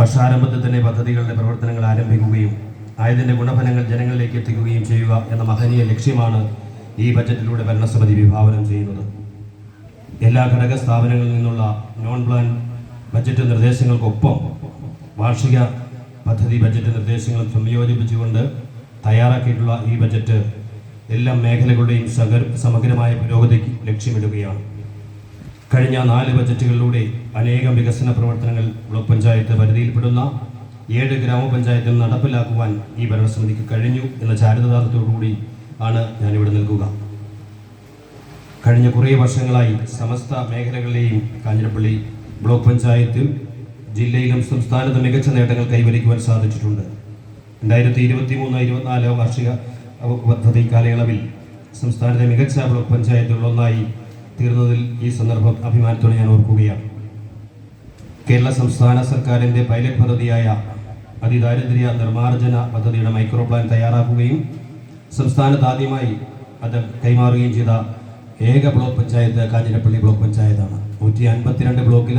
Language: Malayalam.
വർഷാരംഭത്തിൽ തന്നെ പദ്ധതികളുടെ പ്രവർത്തനങ്ങൾ ആരംഭിക്കുകയും ആയതിന്റെ ഗുണഫലങ്ങൾ ജനങ്ങളിലേക്ക് എത്തിക്കുകയും ചെയ്യുക എന്ന മഹനീയ ലക്ഷ്യമാണ് ഈ ബജറ്റിലൂടെ ഭരണസമിതി വിഭാവനം ചെയ്യുന്നത്. എല്ലാ ഘടക സ്ഥാപനങ്ങളിൽ നിന്നുള്ള നോൺ പ്ലാൻ ബജറ്റ് നിർദ്ദേശങ്ങൾക്കൊപ്പം വാർഷിക പദ്ധതി ബജറ്റ് നിർദ്ദേശങ്ങളും സംയോജിപ്പിച്ചുകൊണ്ട് തയ്യാറാക്കിയിട്ടുള്ള ഈ ബജറ്റ് എല്ലാ മേഖലകളുടെയും സമഗ്രമായ പുരോഗതിക്ക് ലക്ഷ്യമിടുകയാണ്. കഴിഞ്ഞ നാല് ബജറ്റുകളിലൂടെ അനേകം വികസന പ്രവർത്തനങ്ങൾ ബ്ലോക്ക് പഞ്ചായത്ത് പരിധിയിൽപ്പെടുന്ന ഏഴ് ഗ്രാമപഞ്ചായത്തിൽ നടപ്പിലാക്കുവാൻ ഈ ഭരണസമിതിക്ക് കഴിഞ്ഞു എന്ന ചാരിതാർത്ഥത്തോടുകൂടി ആണ് ഞാനിവിടെ നിൽക്കുക. കഴിഞ്ഞ കുറേ വർഷങ്ങളായി സമസ്ത മേഖലകളിലെയും കാഞ്ഞിരപ്പള്ളി ബ്ലോക്ക് പഞ്ചായത്തിൽ ജില്ലയിലും സംസ്ഥാനത്ത് മികച്ച നേട്ടങ്ങൾ കൈവരിക്കുവാൻ സാധിച്ചിട്ടുണ്ട്. രണ്ടായിരത്തി ഇരുപത്തി മൂന്ന് ഇരുപത്തിനാലോ വാർഷിക പദ്ധതി കാലയളവിൽ സംസ്ഥാനത്തെ മികച്ച ബ്ലോക്ക് പഞ്ചായത്തുകളൊന്നായി തീർന്നതിൽ ഈ സന്ദർഭം അഭിമാനത്തോടെ ഞാൻ ഓർക്കുകയാണ്. കേരള സംസ്ഥാന സർക്കാരിന്റെ പൈലറ്റ് പദ്ധതിയായ അതിദാരിദ്ര്യ നിർമ്മാർജന പദ്ധതിയുടെ മൈക്രോ പ്ലാൻ തയ്യാറാക്കുകയും സംസ്ഥാനത്ത് ആദ്യമായി അത് കൈമാറുകയും ചെയ്ത ഏക ബ്ലോക്ക് പഞ്ചായത്ത് കാഞ്ഞിരപ്പള്ളി ബ്ലോക്ക് പഞ്ചായത്താണ്. നൂറ്റി അൻപത്തിരണ്ട് ബ്ലോക്കിൽ